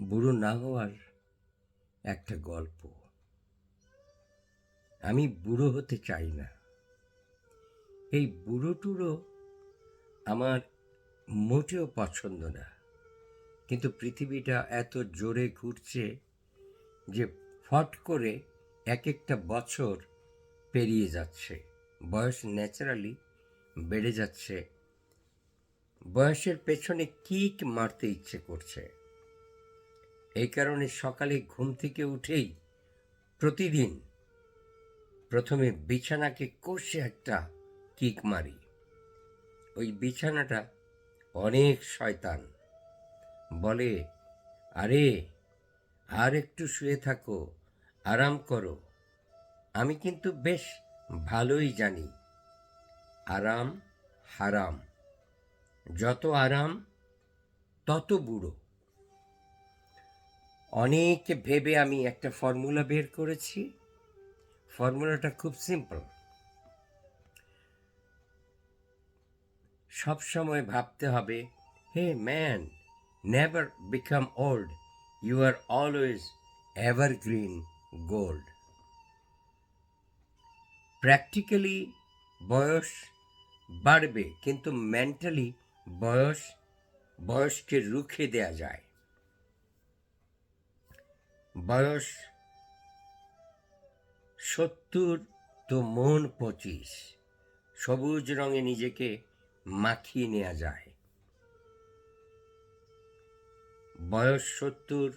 বুড়ো না হওয়ার একটা গল্প। আমি বুড়ো হতে চাই না। এই বুড়ো টুড়ো আমার মোটেও পছন্দ না। কিন্তু পৃথিবীটা এত জোরে ঘুরছে যে ফট করে এক একটা বছর পেরিয়ে যাচ্ছে। বয়স ন্যাচারালি বেড়ে যাচ্ছে। বয়সের পেছনে কিক মারতে ইচ্ছে করছে। এই কারণে সকালে ঘুম থেকে উঠেই প্রতিদিন প্রথমে বিছানাকে কষে একটা কিক মারি। ওই বিছানাটা অনেক শয়তান। বলে, আরে, আর একটু শুয়ে থাকো, আরাম করো। আমি কিন্তু বেশ ভালোই জানি। আরাম হারাম। যত আরাম, তত বুড়ো। অনেক ভেবে আমি একটা ফর্মুলা বের করেছি। ফর্মুলাটা খুব সিম্পল। সব সময় ভাবতে হবে, hey man, never become old, you are always evergreen gold. Practically বয়স বাড়বে, কিন্তু মেন্টালি বয়স, বয়সকে রুখে দেয়া যায়। বয়স সত্তর তো মন পঁচিশ। সবুজ রঙে নিজেকে মাখিয়ে নেওয়া যায়। বয়স সত্তর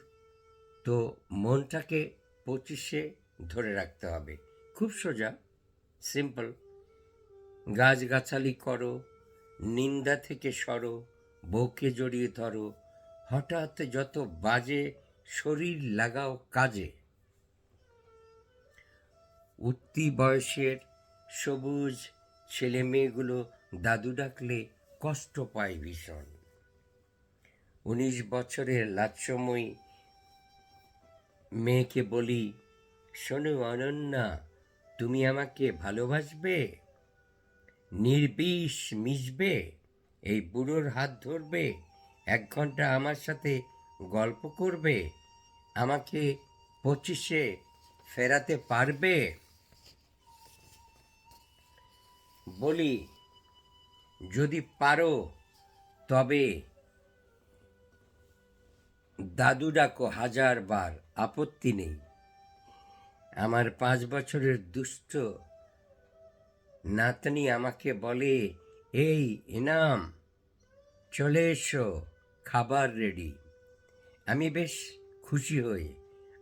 তো মনটাকে পঁচিশে ধরে রাখতে হবে। খুব সোজা, সিম্পল। গাছগাছালি করো, নিন্দা থেকে সরো, বউকে জড়িয়ে ধরো। হঠাৎ যত বাজে শরীর লাগাও কাজে। উঠতি বয়সের সবুজ ছেলে মেয়েগুলো দাদু ডাকলে কষ্ট পায় ভীষণ। উনিশ বছরের লাচ্ছময়ী মেয়েকে বলি, শোনো অনন্যা, তুমি আমাকে ভালোবাসবে? নির্বিষ মিশবে? এই বুড়োর হাত ধরবে? এক ঘণ্টা আমার সাথে গল্প করবে? আমাকে পঁচিশে ফেরাতে পারবে? বলি, যদি পারো, তবে দাদু ডাকো হাজার বার, আপত্তি নেই। আমার পাঁচ বছরের দুষ্ট নাতনি আমাকে বলে, এই এনাম, চলে এসো, খাবার রেডি। আমি বেশ খুশি হই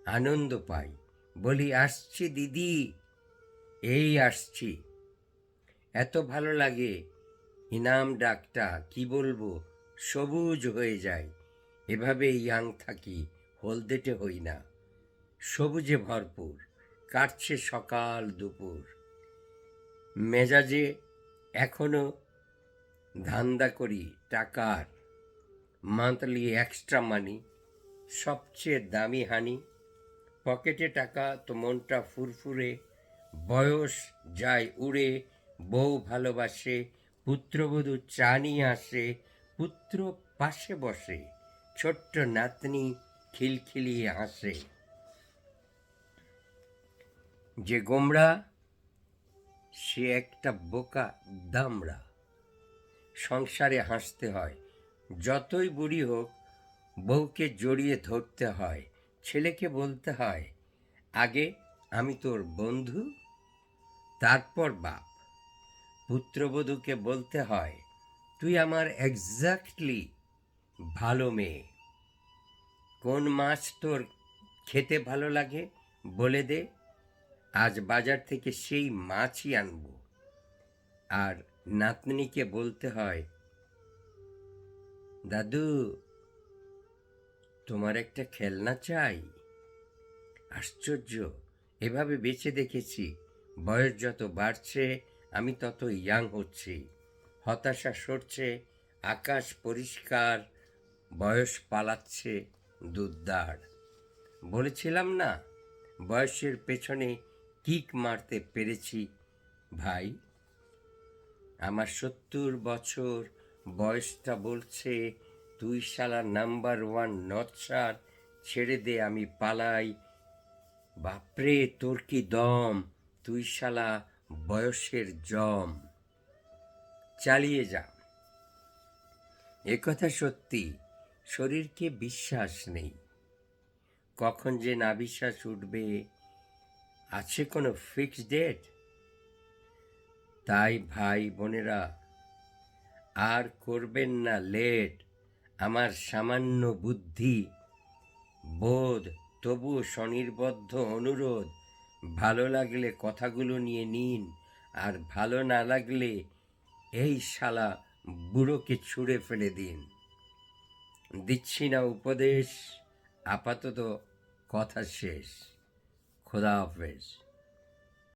আনন্দ পাই। বলি, আসছি দিদি, এই আসছি। এত ভালো লাগে। ইনাম ডাকটা কি বলব? সবুজ হয়ে যায় এভাবে ইয়াং থাকি, হলদেটে হই না। সবুজে ভরপুর, কাটছে সকাল দুপুর। মেজাজে এখনও ধান্দা করি টাকার মান্থলি এক্সট্রা মানি সবচেয়ে দামি হানি। পকেটে টাকা তো মনটা ফুরফুরে। বয়স যায় উড়ে, বউ ভালোবাসে, পুত্রবধূ চা নিয়ে আসে, পুত্র পাশে বসে, ছোট্ট নাতনি খিলখিলিয়ে হাসে। যে গোমড়া, সে একটা বোকা দামড়া। সংসারে হাসতে হয়, যতই বুড়ি হোক বউকে জড়িয়ে ধরতে হয়, ছেলেকে বলতে হয়, আগে আমি তোর বন্ধু, তারপর বাপ। পুত্রবধূকে বলতে হয়, তুই আমার এক্স্যাক্টলি ভালো মেয়ে। কোন মাছ তোর খেতে ভালো লাগে বলে দে, আজ বাজার থেকে সেই মাছই আনব। আর নাতনিকে বলতে হয়, দাদু তোমার একটা খেলনা চাই? আশ্চর্য। এভাবে বেঁচে দেখেছি। বয়স যত বাড়ছে, আমি তত ইয়াং হচ্ছি। হতাশা সরছে, আকাশ পরিষ্কার, বয়স পালাচ্ছে দুদ্দার বলেছিলাম না, বয়সের পেছনে কিক মারতে পেরেছি, ভাই। আমার সত্তর বছর বয়সটা বলছে তুই শালা নাম্বার ওয়ান নচ্ছার ছেড়ে দে আমি পালাই। বাপরে, তোর কি দম? তুই শালা বয়সের জম। চালিয়ে যা। একথা সত্যি, শরীরকে বিশ্বাস নেই। কখন যে না বিশ্বাস উঠবে, আছে কোনো ফিক্সড ডেট তাই ভাই বোনেরা, আর করবেন না লেট আমার সামান্য বুদ্ধি, বোধ, তবুও স্বনির্বদ্ধ অনুরোধ, ভালো লাগলে কথাগুলো নিয়ে নিন, আর ভালো না লাগলে এই শালা বুড়োকে ছুঁড়ে ফেলে দিন। দিচ্ছি না উপদেশ, আপাতত কথা শেষ। খোদা হাফেজ।